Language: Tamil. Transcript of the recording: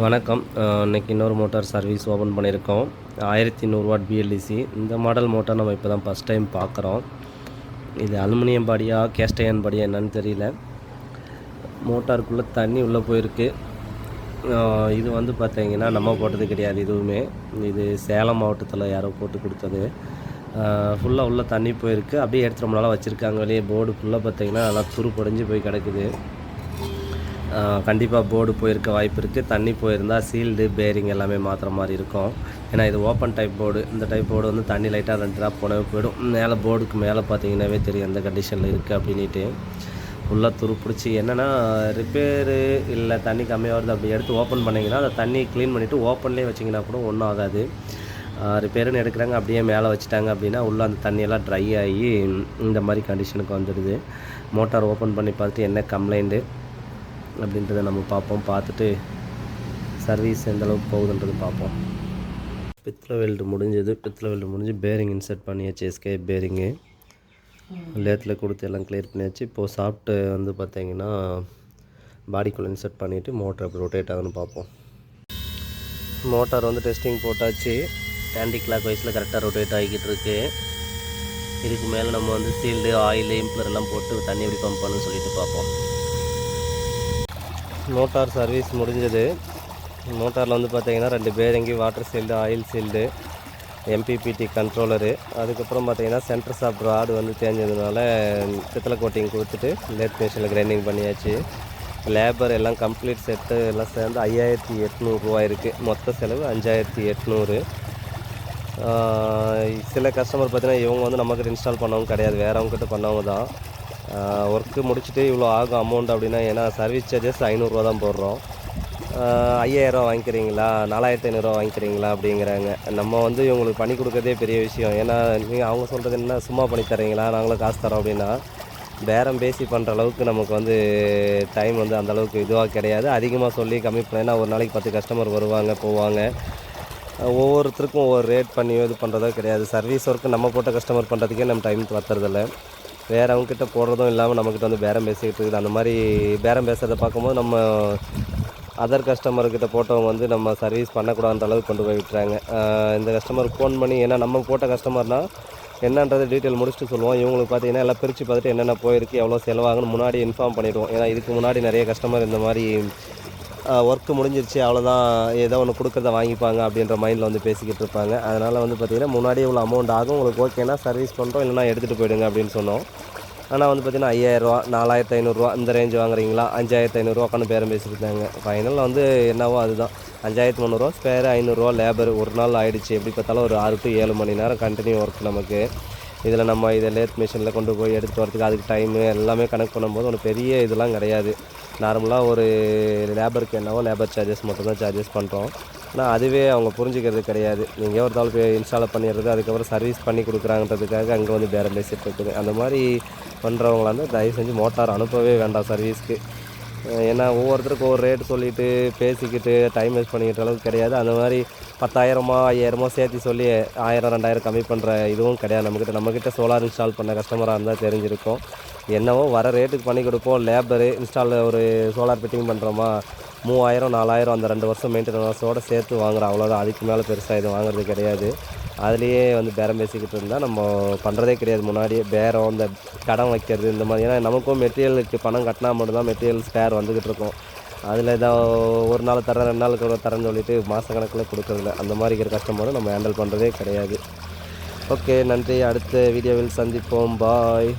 வணக்கம். இன்றைக்கி இன்னொரு மோட்டார் சர்வீஸ் ஓப்பன் பண்ணியிருக்கோம். ஆயிரத்தி நூறுவாட் பிஎல்டிசி இந்த மாடல் மோட்டார் நம்ம இப்போ தான் ஃபஸ்ட் டைம் பார்க்குறோம். இது அலுமினியம் பாடியா கேஸ்டையன் பாடியா என்னன்னு தெரியல. மோட்டாருக்குள்ளே தண்ணி உள்ளே போயிருக்கு. இது வந்து பார்த்தீங்கன்னா நம்ம போட்டது கிடையாது இதுவுமே இது சேலம் மாவட்டத்தில் யாரோ போட்டு கொடுத்தது. ஃபுல்லாக உள்ளே தண்ணி போயிருக்கு. அப்படியே எடுத்து ரொம்ப நாளாக வச்சுருக்காங்க. வெளியே போர்டு ஃபுல்லாக பார்த்தீங்கன்னா நல்லா துரு பொடிஞ்சு போய் கிடக்குது. கண்டிப்பாக போர்டு போயிருக்க வாய்ப்பு இருக்குது தண்ணி போயிருந்தால் சீல்டு பேரிங் எல்லாமே மாற்றுற மாதிரி இருக்கும். ஏன்னா இது ஓப்பன் டைப் போர்டு இந்த டைப் போர்டு வந்து தண்ணி லைட்டாக ரெண்டு ட்ராப் போனவே போயிடும். மேலே போர்டுக்கு மேலே பார்த்தீங்கன்னாவே தெரியும் எந்த கண்டிஷனில் இருக்குது அப்படின்ட்டு ஃபுல்லாக துருப்பிடிச்சி என்னென்னா ரிப்பேரு இல்லை தண்ணி கம்மியாக வருது அப்படி எடுத்து ஓப்பன் பண்ணிங்கன்னா அந்த தண்ணி க்ளீன் பண்ணிவிட்டு ஓப்பன்லேயே வச்சிங்கன்னா கூட ஒன்றும் ஆகாது. ரிப்பேருன்னு எடுக்கிறாங்க அப்படியே மேலே வச்சுட்டாங்க அப்படின்னா உள்ளே அந்த தண்ணியெல்லாம் ட்ரை ஆகி இந்த மாதிரி கண்டிஷனுக்கு வந்துடுது. மோட்டார் ஓப்பன் பண்ணி பார்த்துட்டு என்ன கம்ப்ளைண்ட்டு அப்படின்றத நம்ம பார்ப்போம். பார்த்துட்டு சர்வீஸ் எந்தளவுக்கு போகுதுன்றது பார்ப்போம். பித்தளை வெல்டு முடிஞ்சது. பித்தளை வெல்டு முடிஞ்சு பேரிங் இன்சர்ட் பண்ணியாச்சு எஸ்கே பேரிங்கு லேத்தில் கொடுத்து எல்லாம் கிளியர் பண்ணியாச்சு. இப்போது சாப்பிட்டு வந்து பார்த்தீங்கன்னா பாடிக்குள்ளே இன்சர்ட் பண்ணிவிட்டு மோட்டர் அப்படி ரொட்டேட் ஆகுதுன்னு பார்ப்போம். மோட்டார் வந்து டெஸ்டிங் போட்டாச்சு. ஆன்டி கிளாக் வைஸில் கரெக்டாக ரொட்டேட் ஆகிக்கிட்டு இருக்கு. இதுக்கு மேலே நம்ம வந்து சீல்டு ஆயில் இம்ப்ளர் எல்லாம் போட்டு தண்ணி எப்படி பம்ப் பண்ணுன்னு சொல்லிட்டு பார்ப்போம். மோட்டார் சர்வீஸ் முடிஞ்சது. மோட்டாரில் வந்து பார்த்தீங்கன்னா ரெண்டு பேரிங்கி water sealed oil sealed MPPT controller அதுக்கப்புறம் பார்த்திங்கன்னா சென்டர் சாப் ராடு வந்து தேஞ்சதுனால பித்தளை கோட்டிங் கொடுத்துட்டு லேட் மிஷினில் கிரைண்டிங் பண்ணியாச்சு. லேபர் எல்லாம் கம்ப்ளீட் செட்டு எல்லாம் சேர்ந்து ஐயாயிரத்தி எட்நூறுரூவா இருக்குது மொத்த செலவு அஞ்சாயிரத்தி எட்நூறு. சில கஸ்டமர் பார்த்திங்கன்னா இவங்க வந்து நம்மக்கிட்ட இன்ஸ்டால் பண்ணவங்க கிடையாது. வேறவங்ககிட்ட பண்ணவங்க தான். ஒர்க்கு முடிச்சுட்டு இவ்வளோ ஆகும் அமௌண்ட் அப்படின்னா ஏன்னா சர்வீஸ் சார்ஜஸ் ஐநூறுரூவா தான் போடுறோம். ஐயாயிரரூவா வாங்கிக்கிறீங்களா? நாலாயிரத்தி ஐநூறுரூவா வாங்கிக்கிறீங்களா? அப்படிங்கிறாங்க. நம்ம வந்து இவங்களுக்கு பண்ணி கொடுக்கறதே பெரிய விஷயம். ஏன்னா நீங்கள் அவங்க சொல்கிறது என்ன? சும்மா பண்ணி தரீங்களா நாங்களும் காசு தரோம் அப்படின்னா பேரம் பேசி பண்ணுற அளவுக்கு நமக்கு வந்து டைம் வந்து அந்தளவுக்கு இதுவாக கிடையாது. அதிகமாக சொல்லி கம்மி பண்ணேன்னா ஒரு நாளைக்கு பத்து கஸ்டமர் வருவாங்க போவாங்க. ஒவ்வொருத்தருக்கும் ஒவ்வொரு ரேட் பண்ணி இது பண்ணுறதோ கிடையாது. சர்வீஸ் ஒர்க்கு நம்ம போட்ட கஸ்டமர் பண்ணுறதுக்கே நம்ம டைம் பத்துறதில்ல. வேறவங்கக்கிட்ட போடுறதும் இல்லாமல் நம்மக்கிட்ட வந்து பேரம் பேசிக்கிட்டு இருக்குது. அந்த மாதிரி பேரம் பேசுகிறத பார்க்கும்போது நம்ம அதர் கஸ்டமர்கிட்ட போட்டவங்க வந்து நம்ம சர்வீஸ் பண்ணக்கூடாத அளவுக்கு கொண்டு போய் விட்டுறாங்க. இந்த கஸ்டமருக்கு ஃபோன் பண்ணி ஏன்னா நம்ம போட்ட கஸ்டமர்னால் என்னன்றது டீட்டெயில் முடிச்சுட்டு சொல்லுவோம். இவங்களுக்கு பார்த்தீங்கன்னா எல்லாம் பிரித்து பார்த்துட்டு என்னென்ன போயிருக்கு எவ்வளோ செலவாகுன்னு முன்னாடி இன்ஃபார்ம் பண்ணிவிடுவோம் ஏன்னா இதுக்கு முன்னாடி நிறைய கஸ்டமர் இந்த மாதிரி ஒர்க்கு முடிஞ்சிருச்சு அவ்வளோதான் ஏதோ ஒன்று கொடுக்குறத வாங்கிப்பாங்க அப்படின்ற மைண்டில் வந்து பேசிக்கிட்டு இருப்பாங்க. அதனால் வந்து பார்த்திங்கன்னா முன்னாடியே இவ்வளோ அமௌண்ட் ஆகும். உங்களுக்கு ஓகேனா சர்வீஸ் பண்ணுறோம் இல்லைனா எடுத்துகிட்டு போயிடுங்க அப்படின்னு சொன்னோம். ஆனால் வந்து பார்த்திங்கன்னா ஐயாயிரரூவா நாலாயிரத்து ஐநூறுரூவா இந்த ரேஞ்ச் வாங்குறீங்களா? அஞ்சாயிரத்து ஐநூறுரூவா உட்காந்து பேரம் பேசியிருந்தாங்க ஃபைனலில் வந்து என்னவோ அதுதான். அஞ்சாயிரத்து முந்நூறுரூவா ஸ்பேர் ஐநூறுரூவா லேபர் ஒரு நாள் ஆகிடுச்சு எப்படி பார்த்தாலும் ஒரு ஆறு டு ஏழு மணி நேரம் கண்டினியூ ஒர்க் நமக்கு. இதில் நம்ம இதை லேத் மிஷினில் கொண்டு போய் எடுத்துகிட்டு வரதுக்கு அதுக்கு டைமு எல்லாமே கணக்கு பண்ணும்போது ஒன்று பெரிய இதெல்லாம் கிடையாது. நார்மலாக ஒரு லேபருக்கு என்னவோ லேபர் சார்ஜஸ் மட்டும்தான் சார்ஜஸ் பண்ணுறோம் ஆனால் அதுவே அவங்க புரிஞ்சுக்கிறது கிடையாது. நீங்கள் ஒரு தாள் போய் இன்ஸ்டால் பண்ணிடுறது அதுக்கப்புறம் சர்வீஸ் பண்ணி கொடுக்குறாங்கன்றதுக்காக அங்கே வந்து பேரம் பேசிட்டு இருக்குது அந்த மாதிரி பண்ணுறவங்களா இருந்தால் தயவு செஞ்சு மோட்டார் அனுப்பவே வேண்டாம் சர்வீஸ்க்கு ஏன்னா ஒவ்வொருத்தருக்கும் ஒவ்வொரு ரேட் சொல்லிவிட்டு பேசிக்கிட்டு டைம் வேஸ்ட் பண்ணிக்கிட்ட அளவுக்கு கிடையாது. அந்த மாதிரி பத்தாயிரமோ ஐயாயிரமோ சேர்த்து சொல்லி ஆயிரம் ரெண்டாயிரம் கம்மி பண்ணுற இதுவும் கிடையாது. நம்மக்கிட்ட நம்மக்கிட்ட சோலார் இன்ஸ்டால் பண்ண கஸ்டமராக இருந்தால் தெரிஞ்சிருக்கும். என்னவோ வர ரேட்டுக்கு பண்ணி கொடுப்போம். லேபரு இன்ஸ்டாலில் ஒரு சோலார் ஃபிட்டிங் பண்ணுறோமா மூவாயிரம் நாலாயிரம் அந்த ரெண்டு வருஷம் மெயின்டெனன்ஸோடு சேர்த்து வாங்குறோம் அவ்வளோதான் அதுக்கு மேலே பெருசாக எதுவும் வாங்குறது கிடையாது. அதுலேயே வந்து பேரம் பேசிக்கிட்டு இருந்தால் நம்ம பண்ணுறதே கிடையாது. முன்னாடியே பேரம் இந்த கடன் வைக்கிறது இந்த மாதிரி. ஏன்னா நமக்கும் மெட்டீரியலுக்கு பணம் கட்டினா மட்டும்தான் மெட்டீரியல் ஸ்பேர் வந்துக்கிட்டு இருக்கும். அதில் ஏதோ ஒரு நாள் தரேன் ரெண்டு நாளுக்கு தரேன்னு சொல்லிட்டு மாத கணக்கில் கொடுக்குறதில்ல. அந்த மாதிரி இருக்கிற கஷ்டமோடு நம்ம ஹேண்டில் பண்ணுறதே கிடையாது. ஓகே நன்றி. அடுத்த வீடியோவில் சந்திப்போம். பாய்.